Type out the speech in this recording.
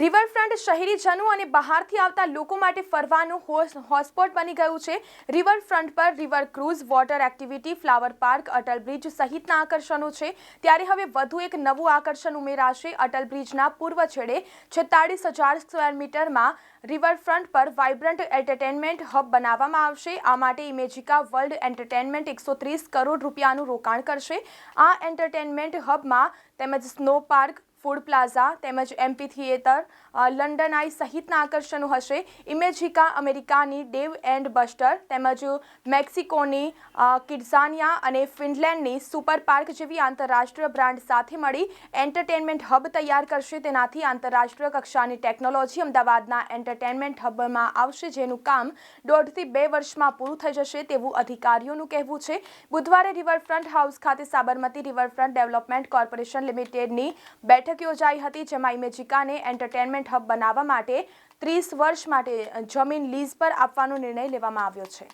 Riverfront શહેરીજનો અને બહારથી આવતા લોકો માટે ફરવાનું હોટસ્પોટ બની ગયું છે. રિવરફ્રન્ટ પર river cruise, water activity, flower park, Atal bridge સહિતના આકર્ષણો છે. ત્યારે હવે વધુ એક નવું આકર્ષણ ઉમેરાશે અટલ બ્રિજના પૂર્વ છેડે. છેતાળીસ હજાર સ્ક્વેર મીટરમાં રિવરફ્રન્ટ પર વાઇબ્રન્ટ એન્ટરટેનમેન્ટ હબ બનાવવામાં આવશે. આ માટે ઇમેજિકા વર્લ્ડ એન્ટરટેનમેન્ટ એકસો ત્રીસ કરોડ રૂપિયાનું રોકાણ કરશે. આ એન્ટરટેનમેન્ટ હબમાં તેમજ સ્નો પાર્ક ફૂડ પ્લાઝા તેમજ એમપી થિયેટર લંડન આઈ સહિતના આકર્ષણો હશે. ઇમેજિકા અમેરિકાની ડેવ એન્ડ બસ્ટર તેમજ મેક્સિકોની કિડઝાનિયા અને ફિનલેન્ડની સુપર પાર્ક જેવી આંતરરાષ્ટ્રીય બ્રાન્ડ સાથે મળી એન્ટરટેનમેન્ટ હબ તૈયાર કરશે. તેનાથી આંતરરાષ્ટ્રીય કક્ષાની ટેકનોલોજી અમદાવાદના એન્ટરટેનમેન્ટ હબમાં આવશે, જેનું કામ દોઢથી બે વર્ષમાં પૂરું થઈ જશે તેવું અધિકારીઓનું કહેવું છે. બુધવારે રિવરફ્રન્ટ હાઉસ ખાતે સાબરમતી રિવરફ્રન્ટ ડેવલપમેન્ટ કોર્પોરેશન લિમિટેડની બેઠક યોજાઈ હતી, જેમાં ઇમેજિકાને એન્ટરટેનમેન્ટ હબ બનાવવા માટે ત્રીસ વર્ષ માટે જમીન લીઝ પર આપવાનો નિર્ણય લેવામાં આવ્યો છે.